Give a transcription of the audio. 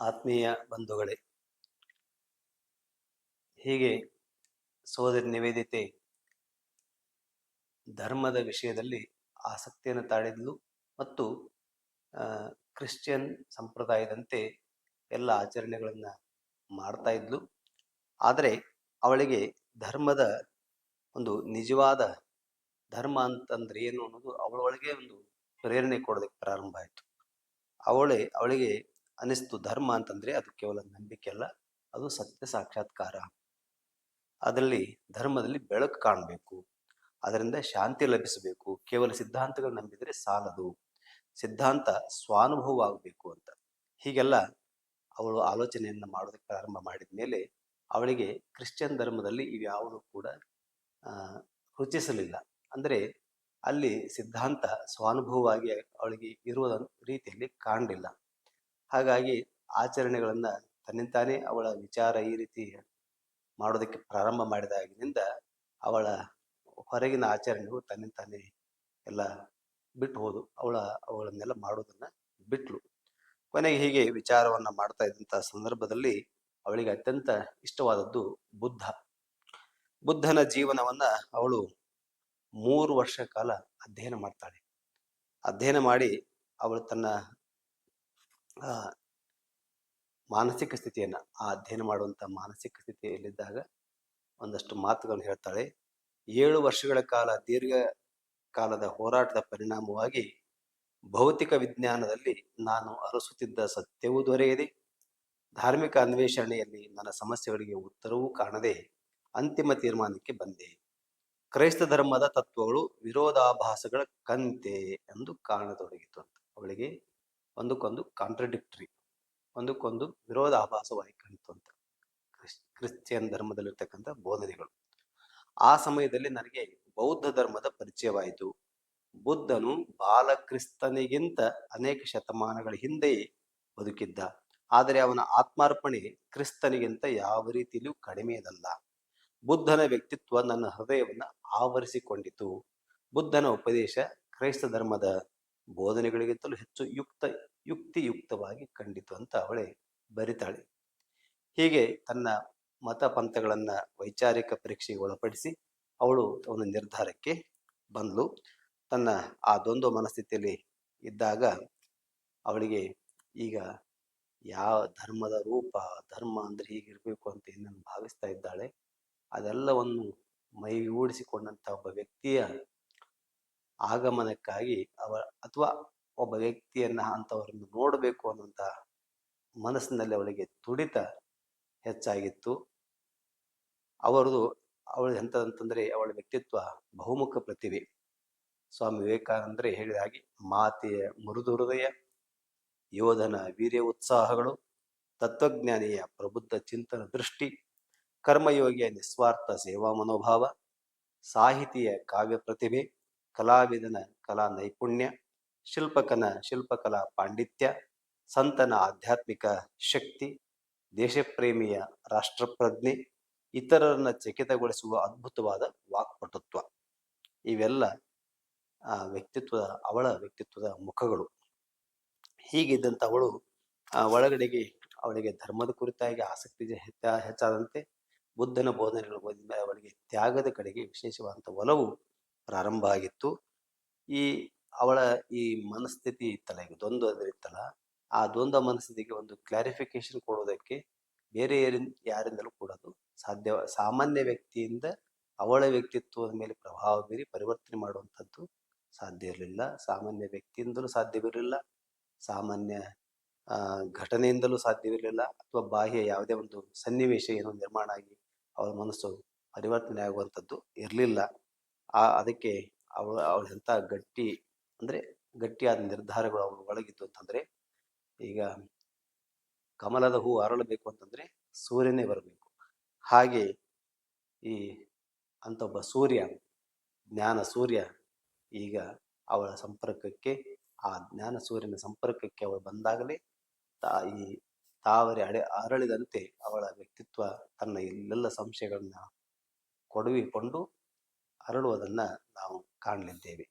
ಆತ್ಮೀಯ ಬಂಧುಗಳೇ, ಹೀಗೆ ಸೋದರಿ ನಿವೇದಿತೆ ಧರ್ಮದ ವಿಷಯದಲ್ಲಿ ಆಸಕ್ತಿಯನ್ನು ತಾಳಿದ್ಲು ಮತ್ತು ಕ್ರಿಶ್ಚಿಯನ್ ಸಂಪ್ರದಾಯದಂತೆ ಎಲ್ಲ ಆಚರಣೆಗಳನ್ನ ಮಾಡ್ತಾ ಇದ್ಲು. ಆದರೆ ಅವಳಿಗೆ ಧರ್ಮದ ಒಂದು ನಿಜವಾದ ಧರ್ಮ ಅಂತಂದ್ರೆ ಏನು ಅನ್ನೋದು ಅವಳೊಳಗೆ ಒಂದು ಪ್ರೇರಣೆ ಕೊಡೋದಕ್ಕೆ ಪ್ರಾರಂಭ ಆಯಿತು. ಅವಳೇ, ಅವಳಿಗೆ ಅನಿಸ್ತು ಧರ್ಮ ಅಂತಂದ್ರೆ ಅದು ಕೇವಲ ನಂಬಿಕೆ ಅಲ್ಲ, ಅದು ಸತ್ಯ ಸಾಕ್ಷಾತ್ಕಾರ. ಅದರಲ್ಲಿ ಧರ್ಮದಲ್ಲಿ ಬೆಳಕು ಕಾಣಬೇಕು, ಅದರಿಂದ ಶಾಂತಿ ಲಭಿಸಬೇಕು. ಕೇವಲ ಸಿದ್ಧಾಂತಗಳು ನಂಬಿದರೆ ಸಾಲದು. ಸಿದ್ಧಾಂತ ಸ್ವಾನುಭವ ಆಗಬೇಕು ಅಂತ. ಹೀಗೆಲ್ಲ ಅವಳು ಆಲೋಚನೆಯನ್ನು ಮಾಡೋದಕ್ಕೆ ಪ್ರಾರಂಭ ಮಾಡಿದ ಮೇಲೆ ಅವಳಿಗೆ ಕ್ರಿಶ್ಚಿಯನ್ ಧರ್ಮದಲ್ಲಿ ಇವ್ಯಾವುದೂ ಕೂಡ ರುಚಿಸಲಿಲ್ಲ. ಅಂದರೆ ಅಲ್ಲಿ ಸಿದ್ಧಾಂತ ಸ್ವಾನುಭವವಾಗಿ ಅವಳಿಗೆ ಇರುವ ರೀತಿಯಲ್ಲಿ ಕಾಣಲಿಲ್ಲ. ಹಾಗಾಗಿ ಆಚರಣೆಗಳನ್ನ ತನ್ನಿಂತಾನೇ ಅವಳ ವಿಚಾರ ಈ ರೀತಿ ಮಾಡೋದಕ್ಕೆ ಪ್ರಾರಂಭ ಮಾಡಿದಾಗಿನಿಂದ ಅವಳ ಹೊರಗಿನ ಆಚರಣೆಗಳು ತನ್ನಿಂತಾನೇ ಎಲ್ಲ ಬಿಟ್ಟು ಹೋದು. ಅವಳ, ಅವಳನ್ನೆಲ್ಲ ಮಾಡೋದನ್ನ ಬಿಟ್ಲು. ಕೊನೆಗೆ ಹೀಗೆ ವಿಚಾರವನ್ನ ಮಾಡ್ತಾ ಇದ್ದಂಥ ಸಂದರ್ಭದಲ್ಲಿ ಅವಳಿಗೆ ಅತ್ಯಂತ ಇಷ್ಟವಾದದ್ದು ಬುದ್ಧ. ಬುದ್ಧನ ಜೀವನವನ್ನ ಅವಳು ಮೂರು ವರ್ಷ ಕಾಲ ಅಧ್ಯಯನ ಮಾಡ್ತಾಳೆ. ಅಧ್ಯಯನ ಮಾಡಿ ಅವಳು ತನ್ನ ಮಾನಸಿಕ ಸ್ಥಿತಿಯನ್ನು, ಆ ಅಧ್ಯಯನ ಮಾಡುವಂಥ ಮಾನಸಿಕ ಸ್ಥಿತಿಯಲ್ಲಿದ್ದಾಗ ಒಂದಷ್ಟು ಮಾತುಗಳನ್ನು ಹೇಳ್ತಾಳೆ. ಏಳು ವರ್ಷಗಳ ಕಾಲ, ದೀರ್ಘ ಕಾಲದ ಹೋರಾಟದ ಪರಿಣಾಮವಾಗಿ ಭೌತಿಕ ವಿಜ್ಞಾನದಲ್ಲಿ ನಾನು ಅರಸುತ್ತಿದ್ದ ಸತ್ಯವೂ ದೊರೆಯದೆ, ಧಾರ್ಮಿಕ ಅನ್ವೇಷಣೆಯಲ್ಲಿ ನನ್ನ ಸಮಸ್ಯೆಗಳಿಗೆ ಉತ್ತರವೂ ಕಾಣದೆ ಅಂತಿಮ ತೀರ್ಮಾನಕ್ಕೆ ಬಂದೆ. ಕ್ರೈಸ್ತ ಧರ್ಮದ ತತ್ವಗಳು ವಿರೋಧಾಭಾಸಗಳ ಕಂತೆ ಎಂದು ಕಾಣತೊಡಗಿತು ಅಂತ. ಅವಳಿಗೆ ಒಂದಕ್ಕೊಂದು ಕಾಂಟ್ರಡಿಕ್ಟ್ರಿ ಒಂದಕ್ಕೊಂದು ವಿರೋಧಾಭಾಸವಾಗಿ ಕಾಣಿತು ಅಂತ ಕ್ರಿಶ್ಚಿಯನ್ ಧರ್ಮದಲ್ಲಿರ್ತಕ್ಕಂಥ ಬೋಧನೆಗಳು. ಆ ಸಮಯದಲ್ಲಿ ನನಗೆ ಬೌದ್ಧ ಧರ್ಮದ ಪರಿಚಯವಾಯಿತು. ಬುದ್ಧನು ಬಾಲಕ್ರಿಸ್ತನಿಗಿಂತ ಅನೇಕ ಶತಮಾನಗಳ ಹಿಂದೆಯೇ ಬದುಕಿದ್ದ. ಆದರೆ ಅವನ ಆತ್ಮಾರ್ಪಣೆ ಕ್ರಿಸ್ತನಿಗಿಂತ ಯಾವ ರೀತಿಯಲ್ಲೂ ಕಡಿಮೆಯದಲ್ಲ. ಬುದ್ಧನ ವ್ಯಕ್ತಿತ್ವ ನನ್ನ ಹೃದಯವನ್ನು ಆವರಿಸಿಕೊಂಡಿತು. ಬುದ್ಧನ ಉಪದೇಶ ಕ್ರೈಸ್ತ ಧರ್ಮದ ಬೋಧನೆಗಳಿಗಿಂತಲೂ ಹೆಚ್ಚು ಯುಕ್ತ ಯುಕ್ತಿಯುಕ್ತವಾಗಿ ಕಂಡಿತು ಅಂತ ಅವಳೆ ಬರಿತಾಳೆ. ಹೀಗೆ ತನ್ನ ಮತ ಪಂಥಗಳನ್ನ ವೈಚಾರಿಕ ಪರೀಕ್ಷೆಗೆ ಒಳಪಡಿಸಿ ಅವಳು ಒಂದು ನಿರ್ಧಾರಕ್ಕೆ ಬಂದಳು ತನ್ನ ಆ ದ್ವಂದ್ವ ಮನಸ್ಥಿತಿಯಲ್ಲಿ ಇದ್ದಾಗ ಅವಳಿಗೆ ಈಗ ಯಾವ ಧರ್ಮದ ರೂಪ, ಧರ್ಮ ಅಂದ್ರೆ ಹೀಗಿರ್ಬೇಕು ಅಂತ ಏನನ್ನು ಭಾವಿಸ್ತಾ ಇದ್ದಾಳೆ, ಅದೆಲ್ಲವನ್ನು ಮೈಗೂಡಿಸಿಕೊಂಡಂತ ಒಬ್ಬ ವ್ಯಕ್ತಿಯ ಆಗಮನಕ್ಕಾಗಿ ಅವ ಅಥವಾ ಒಬ್ಬ ವ್ಯಕ್ತಿಯನ್ನ ಅಂಥವರನ್ನು ನೋಡಬೇಕು ಅನ್ನುವಂತ ಮನಸ್ಸಿನಲ್ಲಿ ಅವಳಿಗೆ ತುಡಿತ ಹೆಚ್ಚಾಗಿತ್ತು. ಅವರದು, ಅವಳು ಎಂತದಂತಂದ್ರೆ ಅವಳ ವ್ಯಕ್ತಿತ್ವ ಬಹುಮುಖ ಪ್ರತಿಭೆ. ಸ್ವಾಮಿ ವಿವೇಕಾನಂದರೇ ಹೇಳಿದ ಹಾಗೆ ಮಾತೆಯ ಮೃದು ಹೃದಯ ಯೋಧನ ವೀರ್ಯ ಉತ್ಸಾಹಗಳು, ತತ್ವಜ್ಞಾನಿಯ ಪ್ರಬುದ್ಧ ಚಿಂತನ ದೃಷ್ಟಿ, ಕರ್ಮಯೋಗಿಯ ನಿಸ್ವಾರ್ಥ ಸೇವಾ ಮನೋಭಾವ, ಸಾಹಿತಿಯ ಕಾವ್ಯ ಪ್ರತಿಭೆ, ಕಲಾವಿದನ ಕಲಾ ನೈಪುಣ್ಯ ಶಿಲ್ಪಕನ, ಶಿಲ್ಪಕಲಾ ಪಾಂಡಿತ್ಯ, ಸಂತನ ಆಧ್ಯಾತ್ಮಿಕ ಶಕ್ತಿ, ದೇಶಪ್ರೇಮಿಯ ರಾಷ್ಟ್ರಪ್ರಜ್ಞೆ, ಇತರರನ್ನ ಚಕಿತಗೊಳಿಸುವ ಅದ್ಭುತವಾದ ವಾಕ್ಪಟುತ್ವ. ಇವೆಲ್ಲ, ಆ, ವ್ಯಕ್ತಿತ್ವದ, ಅವಳ ವ್ಯಕ್ತಿತ್ವದ ಮುಖಗಳು. ಹೀಗಿದ್ದಂಥವಳು, ಆ, ಒಳಗಡೆಗೆ ಅವಳಿಗೆ ಧರ್ಮದ ಕುರಿತಾಗಿ ಆಸಕ್ತಿ ಹೆಚ್ಚ, ಹೆಚ್ಚಾದಂತೆ ಬುದ್ಧನ ಬೋಧನೆಗಳು ಓದಿದ ಮೇಲೆ ಅವಳಿಗೆ ತ್ಯಾಗದ ಕಡೆಗೆ ವಿಶೇಷವಾದಂಥ ಒಲವು ಪ್ರಾರಂಭ ಆಗಿತ್ತು ಈ ಅವಳ ಈ ಮನಸ್ಥಿತಿ ಇತ್ತಲ್ಲ, ಈಗ ದ್ವಂದ್ವ ಇತ್ತಲ್ಲ, ಆ ದ್ವಂದ್ವ ಮನಸ್ಥಿತಿಗೆ ಒಂದು ಕ್ಲಾರಿಫಿಕೇಶನ್ ಕೊಡೋದಕ್ಕೆ ಬೇರೆ ಯಾರಿಂದಲೂ ಕೊಡೋದು ಸಾಧ್ಯ, ಸಾಮಾನ್ಯ ವ್ಯಕ್ತಿಯಿಂದ ಅವಳ ವ್ಯಕ್ತಿತ್ವದ ಮೇಲೆ ಪ್ರಭಾವ ಬೀರಿ ಪರಿವರ್ತನೆ ಮಾಡುವಂಥದ್ದು ಸಾಧ್ಯ ಇರಲಿಲ್ಲ. ಸಾಮಾನ್ಯ ವ್ಯಕ್ತಿಯಿಂದಲೂ ಸಾಧ್ಯವಿರಲಿಲ್ಲ ಸಾಮಾನ್ಯ ಘಟನೆಯಿಂದಲೂ ಸಾಧ್ಯವಿರಲಿಲ್ಲ ಅಥವಾ ಬಾಹ್ಯ ಯಾವುದೇ ಒಂದು ಸನ್ನಿವೇಶ ಏನೋ ನಿರ್ಮಾಣ ಆಗಿ ಅವಳ ಮನಸ್ಸು ಪರಿವರ್ತನೆ ಆಗುವಂಥದ್ದು ಇರಲಿಲ್ಲ. ಆ, ಅದಕ್ಕೆ ಅವಳು, ಅವಳ ಎಂಥ ಗಟ್ಟಿ ಅಂದ್ರೆ ಗಟ್ಟಿಯಾದ ನಿರ್ಧಾರಗಳು ಅವರು ಒಳಗಿತ್ತು ಅಂತಂದ್ರೆ, ಈಗ ಕಮಲದ ಹೂ ಅರಳಬೇಕು ಅಂತಂದ್ರೆ ಸೂರ್ಯನೇ ಬರಬೇಕು. ಹಾಗೆ ಈ ಅಂತ ಒಬ್ಬ ಸೂರ್ಯ, ಜ್ಞಾನ ಸೂರ್ಯ ಈಗ ಅವಳ ಸಂಪರ್ಕಕ್ಕೆ, ಆ ಜ್ಞಾನ ಸೂರ್ಯನ ಸಂಪರ್ಕಕ್ಕೆ ಅವಳು ಬಂದಾಗಲೇ ತಾ ಈ ತಾವರೆ ಅಡೆ ಅರಳಿದಂತೆ ಅವಳ ವ್ಯಕ್ತಿತ್ವ ತನ್ನ ಎಲ್ಲೆಲ್ಲ ಸಂಶಯಗಳನ್ನ ಕೊಡವಿಕೊಂಡು ಅರಳುವುದನ್ನ ನಾವು ಕಾಣಲಿದ್ದೇವೆ.